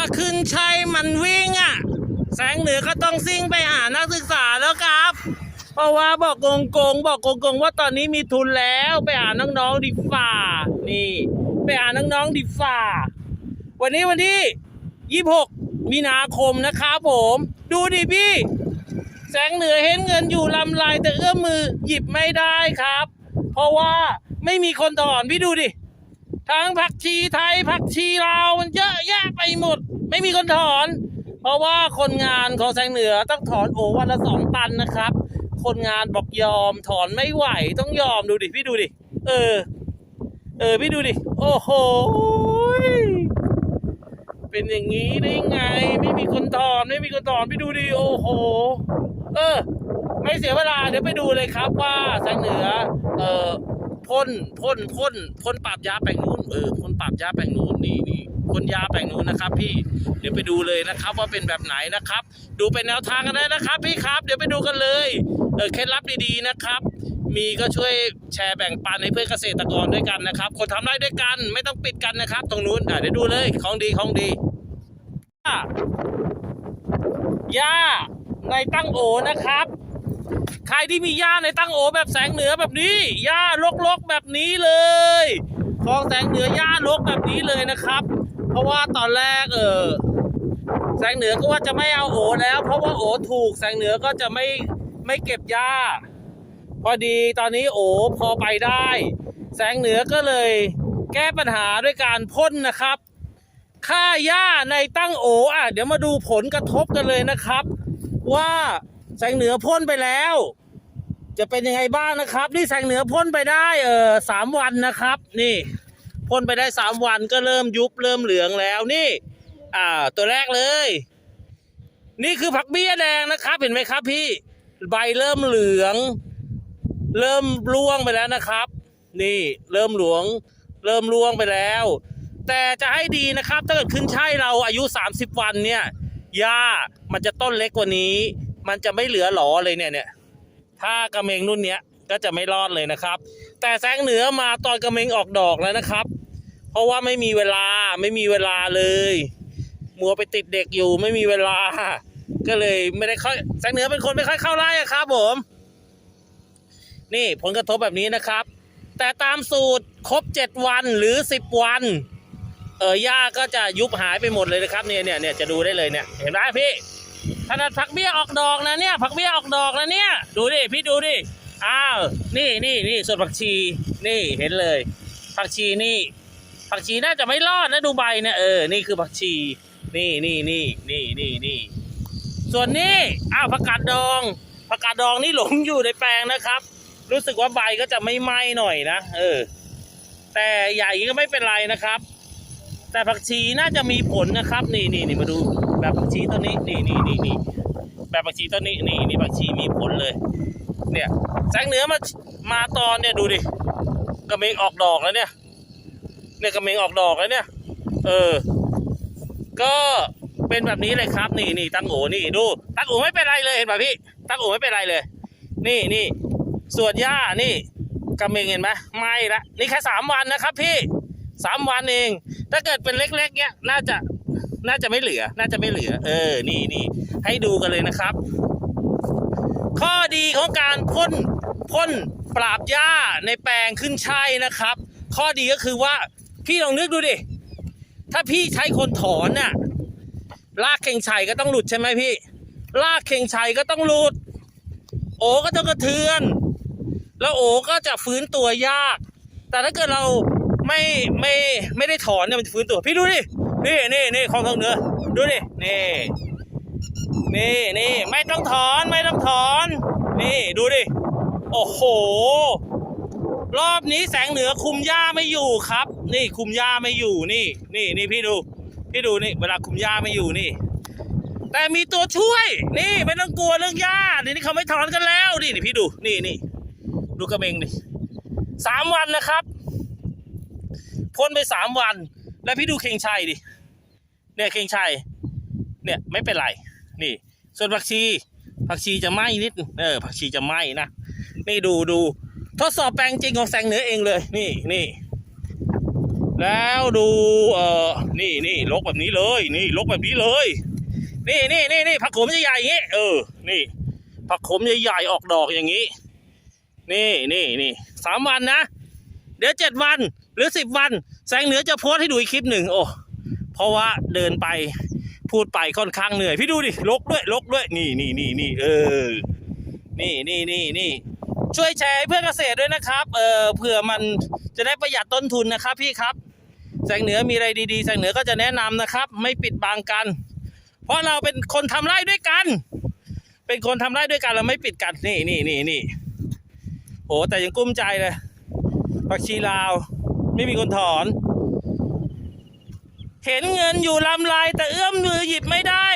ถ้าขึ้นชัยมันวิ่งอะ แสงเหนือก็ต้องซิ่งไปหานักศึกษาแล้วครับ เพราะว่าบอกกงกงบอกกงกงว่าตอนนี้มีทุนแล้วไปหาน้องๆดีฝ่า นี่ ไปหาน้องๆดีฝ่า วันนี้วันที่26มีนาคมนะครับผม ดูดิพี่ แสงเหนือเห็นเงินอยู่ลำลายแต่เอื้อมมือหยิบไม่ได้ครับ เพราะว่าไม่มีคนถอนพี่ดูดิ ทั้งผักชีไทยผักชีลาวมันเยอะแยะไปหมด ไม่มีคนถอน เพราะว่าคนงานของแสงเหนือต้องถอนโอวันละสองตันนะครับ คนงานบอกยอมถอนไม่ไหวต้องยอมดูดิพี่ดูดิเออ เออพี่ดูดิโอ้โหเป็นอย่างนี้ได้ไง ไม่มีคนถอนไม่มีคนถอนพี่ดูดิโอ้โห เออ ไม่เสียเวลาเดี๋ยวไปดูเลยครับว่าแสงเหนือ เอ่อ พ่นพ่นพ่นพ่นปราบยาแปลงนู้นเออพ่นปราบยาแปลงนู้นนี่นี่พ่นยาแปลงนู้นนะครับ พี่เดี๋ยวไปดูเลยนะครับ ว่าเป็นแบบไหนนะครับ ดูเป็นแนวทางกันได้นะครับ พี่ครับ เดี๋ยวไปดูกันเลยเออเคล็ดลับดีๆนะครับ มีก็ช่วยแชร์แบ่งปันให้เพื่อนเกษตรกรด้วยกันนะครับ คนทำได้ด้วยกันไม่ต้องปิดกันนะครับ ตรงนู้นอะเดี๋ยวดูเลยของดีของดีหญ้าในตั้งโอนะครับ ใครที่มีหญ้าในตั้งโอแบบแสงเหนือแบบนี้หญ้าลกๆแบบนี้เลยของแสงเหนือหญ้าลกแบบนี้เลยนะครับ เพราะว่าตอนแรกเออแสงเหนือก็ว่าจะไม่เอาโอแล้ว เพราะว่าโอถูกแสงเหนือก็จะไม่ไม่เก็บหญ้า พอดีตอนนี้โอพอไปได้ แสงเหนือก็เลยแก้ปัญหาด้วยการพ่นนะครับ ค่าหญ้าในตั้งโออะเดี๋ยวมาดูผลกระทบกันเลยนะครับ ว่าแสงเหนือพ่นไปแล้ว จะเป็นยังไงบ้างนะครับ นี่แสงเหนือพ่นไปได้เออสามวันนะครับ นี่พ่นไปได้สามวันก็เริ่มยุบเริ่มเหลืองแล้วนี่ อ่า ตัวแรกเลย นี่คือผักเบี้ยแดงนะครับ เห็นไหมครับ พี่ใบเริ่มเหลือง เริ่มร่วงไปแล้วนะครับ นี่เริ่มหลวง เริ่มร่วงไปแล้ว แต่จะให้ดีนะครับ ถ้าเกิดขึ้นใช่เราอายุ 30 วันเนี่ยหญ้ามันจะต้นเล็กกว่านี้ มันจะไม่เหลือหลอเลยเนี่ยเนี่ย ถ้ากระเมงรุ่นเนี้ยก็จะไม่รอดเลยนะครับ แต่แสงเหนือมาตอนกระเมงออกดอกแล้วนะครับ เพราะว่าไม่มีเวลาไม่มีเวลาเลยมัวไปติดเด็กอยู่ไม่มีเวลา ก็เลยไม่ได้ค่อยแสงเหนือเป็นคนไม่ค่อยเข้าไร่อะครับผม นี่ผลกระทบแบบนี้นะครับ แต่ตามสูตรครบ 7 วันหรือ 10 วัน เออหญ้าก็จะยุบหายไปหมดเลยนะครับเนี่ยเนี่ยเนี่ยจะดูได้เลยเนี่ยเห็นไหมพี่ ขนาดผักเบี้ยออกดอกนะเนี่ย ผักเบี้ยออกดอกนะเนี่ย ดูดิพี่ดูดิ อ้าว นี่นี่นี่ส่วนผักชี นี่เห็นเลย ผักชีนี่ ผักชีน่าจะไม่รอดนะดูใบเนี่ยเออ นี่คือผักชี นี่นี่นี่นี่นี่นี่ส่วนนี้ อ้าวผักกาดดอง ผักกาดดองนี่หลงอยู่ในแปลงนะครับ รู้สึกว่าใบก็จะไม่ไหม้หน่อยนะ เออ แต่ใหญ่ก็ไม่เป็นไรนะครับ แต่ผักชีน่าจะมีผลนะครับ นี่นี่นี่มาดู แบบผักชีต้นนี้นี่นี่นี่นี่แบบผักชีต้นนี้นี่นี่ผักชีมีผลเลย เนี่ยแสงเหนือมามาตอนเนี่ยดูดิกระเมงออกดอกแล้วเนี่ย เนี่ยกระเมงออกดอกแล้วเนี่ย เออ ก็เป็นแบบนี้เลยครับนี่นี่ตังโอนี่ดูตังโอไม่เป็นไรเลยเห็นป่ะพี่ตังโอไม่เป็นไรเลย นี่นี่ส่วนหญ้านี่กระเมงเห็นไหมไม่ละนี่แค่สามวันนะครับ พี่สามวันเอง ถ้าเกิดเป็นเล็ก ๆ เนี้ยน่าจะ น่าจะไม่เหลือ น่าจะไม่เหลือ เออ นี่นี่ให้ดูกันเลยนะครับ ข้อดีของการพ่นพ่นปราบหญ้าในแปลงขึ้นช่ายนะครับ ข้อดีก็คือว่าพี่ลองนึกดูดิ ถ้าพี่ใช้คนถอนน่ะลากเข่งชัยก็ต้องหลุดใช่ไหมพี่ ลากเข่งชัยก็ต้องหลุด โอก็ต้องกระเทือน แล้วโอก็จะฟื้นตัวยาก แต่ถ้าเกิดเราไม่ไม่ไม่ได้ถอนเนี่ยมันจะฟื้นตัว พี่ดูดิ นี่นี่นี่ของทางเหนือ ดูดิ นี่ นี่นี่ไม่ต้องถอนไม่ต้องถอน นี่ดูดิ โอ้โห รอบนี้แสงเหนือคุมหญ้าไม่อยู่ครับ นี่คุมหญ้าไม่อยู่นี่ นี่นี่พี่ดู พี่ดูนี่ เวลาคุมหญ้าไม่อยู่นี่ แต่มีตัวช่วย นี่ไม่ต้องกลัวเรื่องหญ้าเดี๋ยวนี้เขาไม่ถอนกันแล้วนี่นี่พี่ดู นี่นี่ดูกระเมงดิสามวันนะครับ พ่นไปสามวัน แล้วพี่ดูเคงชัยดิ เนี่ยเคงชัยเนี่ยไม่เป็นไรนี่ ส่วนผักชี ผักชีจะไหม้นิดเออผักชีจะไหม้นะนี่ดูดูทดสอบแปลงจริงของแสงเหนือเองเลย นี่นี่แล้วดูเออนี่นี่ลกแบบนี้เลย นี่ลกแบบนี้เลย นี่นี่นี่นี่ผักขมใหญ่ๆอย่างงี้เออนี่ ผักขมใหญ่ๆออกดอกอย่างนี้ นี่นี่นี่สามวันนะ เดี๋ยวเจ็ดวันหรือสิบวัน แสงเหนือจะโพสให้ดูอีกคลิปหนึ่งโอ้ เพราะว่าเดินไปพูดไปค่อนข้างเหนื่อย พี่ดูดิลกด้วยลกด้วยนี่นี่นี่นี่เออ นี่นี่นี่นี่ช่วยแชร์เพื่อเกษตรด้วยนะครับ เออเผื่อมันจะได้ประหยัดต้นทุนนะครับ พี่ครับ แสงเหนือมีอะไรดีๆ แสงเหนือก็จะแนะนำนะครับ ไม่ปิดบังกัน เพราะเราเป็นคนทำไร่ด้วยกัน เป็นคนทำไร่ด้วยกันเราไม่ปิดกันนี่นี่นี่นี่โอ้แต่ยังกุ้มใจเลยผักชีลาว ไม่มีคนถอน เห็นเงินอยู่ลำลายแต่เอื้อมมือหยิบไม่ได้